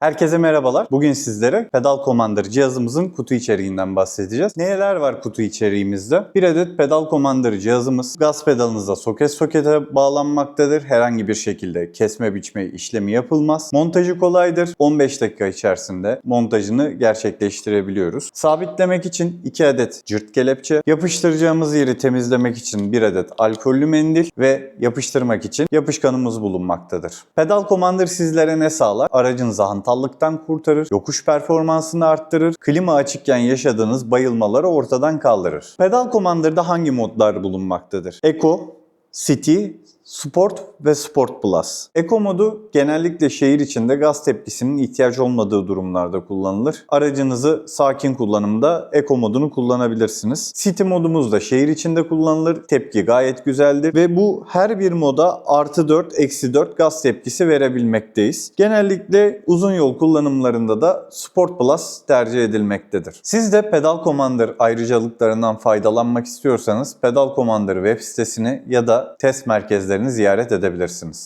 Herkese merhabalar. Bugün sizlere Pedal Commander cihazımızın kutu içeriğinden bahsedeceğiz. Neler var kutu içeriğimizde? Bir adet Pedal Commander cihazımız gaz pedalınıza soket sokete bağlanmaktadır. Herhangi bir şekilde kesme biçme işlemi yapılmaz. Montajı kolaydır. 15 dakika içerisinde montajını gerçekleştirebiliyoruz. Sabitlemek için 2 adet cırt kelepçe, yapıştıracağımız yeri temizlemek için 1 adet alkollü mendil ve yapıştırmak için yapışkanımız bulunmaktadır. Pedal Commander sizlere ne sağlar? Aracınızı hantallıktan kurtarır, yokuş performansını arttırır, klima açıkken yaşadığınız bayılmaları ortadan kaldırır. Pedal Commander'da hangi modlar bulunmaktadır? Eco, City, Sport ve Sport Plus. Eco modu genellikle şehir içinde gaz tepkisinin ihtiyaç olmadığı durumlarda kullanılır. Aracınızı sakin kullanımda Eco modunu kullanabilirsiniz. City modumuz da şehir içinde kullanılır. Tepki gayet güzeldir ve bu her bir moda artı 4, eksi 4 gaz tepkisi verebilmekteyiz. Genellikle uzun yol kullanımlarında da Sport Plus tercih edilmektedir. Siz de Pedal Commander ayrıcalıklarından faydalanmak istiyorsanız Pedal Commander web sitesini ya da test merkezlerini ziyaret edebilirsiniz.